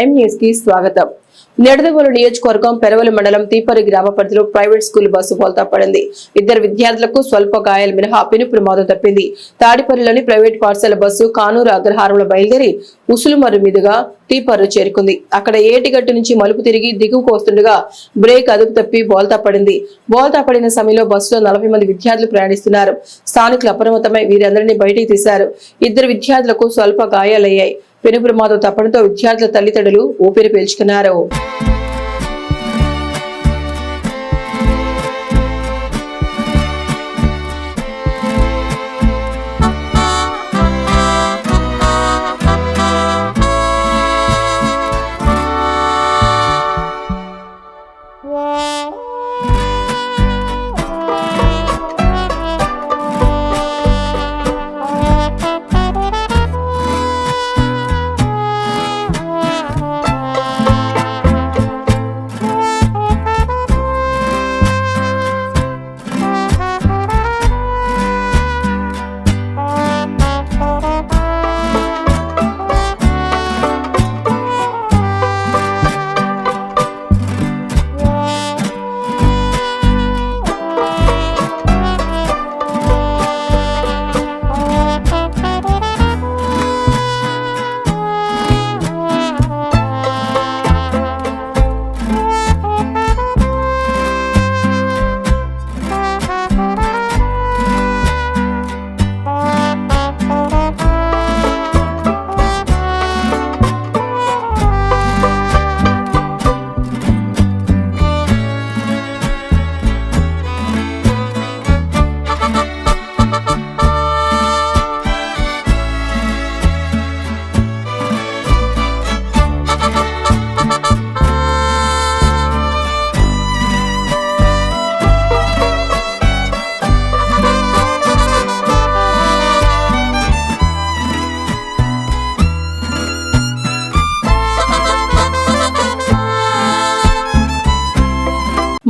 ఎం కి స్వాగతం. నిడదవోలు నియోజకవర్గం పెరవలి మండలం తీపరి గ్రామ పరిధిలో ప్రైవేట్ స్కూల్ బస్సు బోల్తా పడింది. ఇద్దరు విద్యార్థులకు స్వల్ప గాయాలు మినహా పెను ప్రమాదం తప్పింది. తాడిపల్లిలోని ప్రైవేట్ పాఠశాల బస్సు కానూరు అగ్రహారంలో బయలుదేరి ఉసులుమరు మీదుగా తీపర్రు చేరుకుంది. అక్కడ ఏటిగట్టు నుంచి మలుపు తిరిగి దిగువకు వస్తుండగా బ్రేక్ అదుపు తప్పి బోల్తా పడింది. బోల్తా పడిన సమయంలో బస్సులో నలభై మంది విద్యార్థులు ప్రయాణిస్తున్నారు. స్థానికులు అప్రమత్తమై వీరందరినీ బయటికి తీశారు. ఇద్దరు విద్యార్థులకు స్వల్ప గాయాలయ్యాయి. పెను ప్రమాదం తప్పడంతో విద్యార్థుల తల్లిదండ్రులు ఊపిరి పీల్చుకున్నారు.